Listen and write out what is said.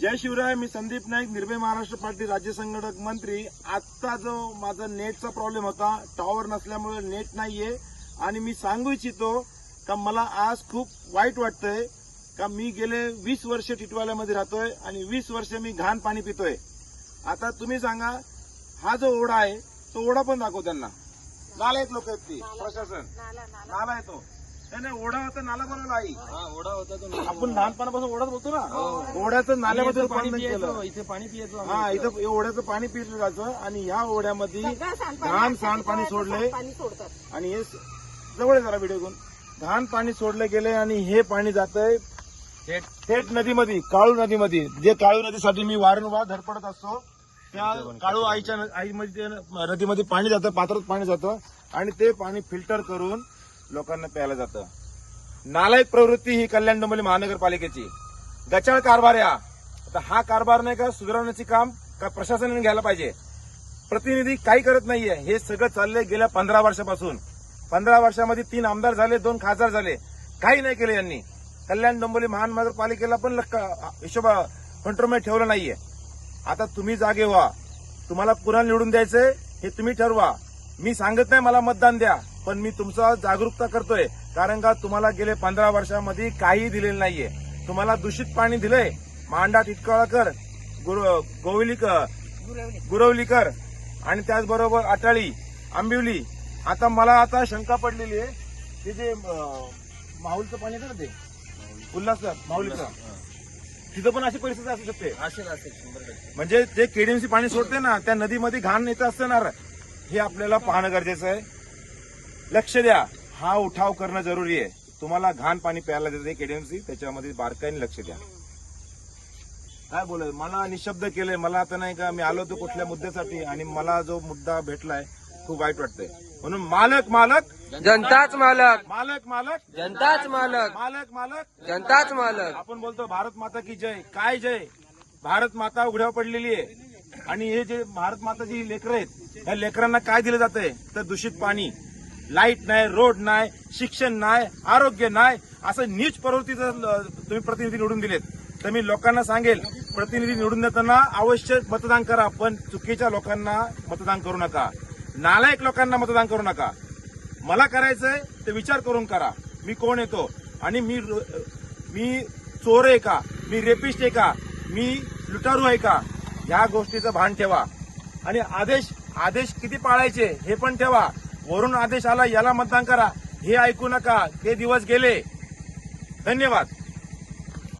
जय शिवराय मी संदीप नाईक निर्भय महाराष्ट्र पार्टी राज्य संघटक मंत्री. आजचा जो माझा नेटचा प्रॉब्लेम होता टॉवर नसल्यामुळे नेट नाहीये. आणि मी सांगू इच्छितो का मला आज खूप वाईट वाटतंय का मी गेले वीस वर्ष टिटवाल्यामध्ये राहतोय आणि वीस वर्ष मी घाण पाणी पितोय. आता तुम्ही सांगा हा जो ओढा आहे तो ओढा पण दाखव त्यांना. नाला आहेत लोक आहेत ती प्रशासन. नाला आहे तो. नाही, नाही ओढा होता नाला बनवला आई. हा ओढा होता तो. आपण लहानपणापासून ओढाच बोलतो ना? ओढ्याचं नाल्यामध्ये इथं पाणी पियायचो इथे पाणी पियायचो आम्ही. हा इथं ओढ्याचं पाणी पिलं जातं आणि ह्या ओढ्यामध्ये घाण सांडपाणी सोडले. पाणी सोडतात. आणि हे स- जवळ आहे जरा व्हिडिओ घेऊन. घाण पाणी सोडलं गेले आणि हे पाणी जातंय थेट. थेट नदीमध्ये काळू नदीमध्ये. जे काळू नदीसाठी मी वारंवार धडपडत असतो त्या काळू आईच्या आईमध्ये नदीमध्ये पाणी जातं पात्रात पाणी जातं आणि ते पाणी फिल्टर करून लोकांना प्यायला जातं. नालायक प्रवृत्ती ही कल्याण डोंबिवली महानगरपालिकेची. गचाळ कारभार या. आता हा कारभार नाही का सुधारवण्याचे काम का प्रशासनाने घ्यायला पाहिजे? प्रतिनिधी काही करत नाहीये. हे सगळं चाललंय गेल्या पंधरा वर्षापासून. पंधरा वर्षामध्ये तीन आमदार झाले दोन खासदार झाले. काही नाही केलं यांनी. कल्याण डोंबिवली महानगरपालिकेला पण हिशोबा कंट्रोलमध्ये ठेवलं नाहीये. आता तुम्ही जागे व्हा. तुम्हाला पुन्हा निवडून द्यायचंय हे तुम्ही ठरवा. मी सांगत नाही मला मतदान द्या. पण मी तुमचा जागरूकता करतोय कारण का तुम्हाला गेले पंधरा वर्षामध्ये काही दिलेलं नाहीये. तुम्हाला दूषित पाणी दिलंय. मांडा टिटकाळकर गुर- गोविलीकर गुरवलीकर आणि त्याचबरोबर अटाळी आंबिवली. आता मला आता शंका पडलेली आहे ते जे माहुलचं पाणी येतं ना ते? उल्हास माहुलीचं. तिथं पण अशी परिस्थिती असू शकते? असेल असेल म्हणजे जे केडीएमसी पाणी सोडते ना त्या नदीमध्ये घाण येत असणार हे आपल्याला पाहणं गरजेचं आहे. लक्ष द्या. हा उठाव करणं जरुरी आहे. तुम्हाला घाण पाणी प्यायला देते केडीएमसी त्याच्यामध्ये बारकाईने लक्ष द्या. काय बोलाय मला निशब्द केलंय. मला आता नाही का मी आलो होतो कुठल्या मुद्द्यासाठी आणि मला जो मुद्दा भेटलाय खूप वाईट वाटतंय. म्हणून मालक मालक! जनताच मालक! मालक मालक! जनताच मालक! मालक मालक! जनताच मालक! आपण बोलतो भारत माता की जय. काय जय? भारत माता उघड्यावर पडलेली आहे. आणि हे जे भारत माताची लेकरं आहेत या लेकरांना काय दिलं जातंय? तर दूषित पाणी. लाइट नाही रोड नाही शिक्षण नाही आरोग्य नाही असं नीच प्रवृत्तीचं तुम्ही प्रतिनिधी निवडून दिलेत तर मी लोकांना सांगेल प्रतिनिधी निवडून देताना आवश्यक मतदान करा पण चुकीच्या लोकांना मतदान करू नका. नालायक लोकांना मतदान करू नका. मला करायचंय ते विचार करून करा. मी कोण येतो? आणि मी मी चोर आहे का? मी रेपिस्ट आहे का? मी लुटारू आहे का? या गोष्टीचं भान ठेवा. आणि आदेश आदेश किती पाळायचे हे पण ठेवा. वरून आदेश आला याला मतदान करा. हे ऐकू नका. ते दिवस गेले. धन्यवाद.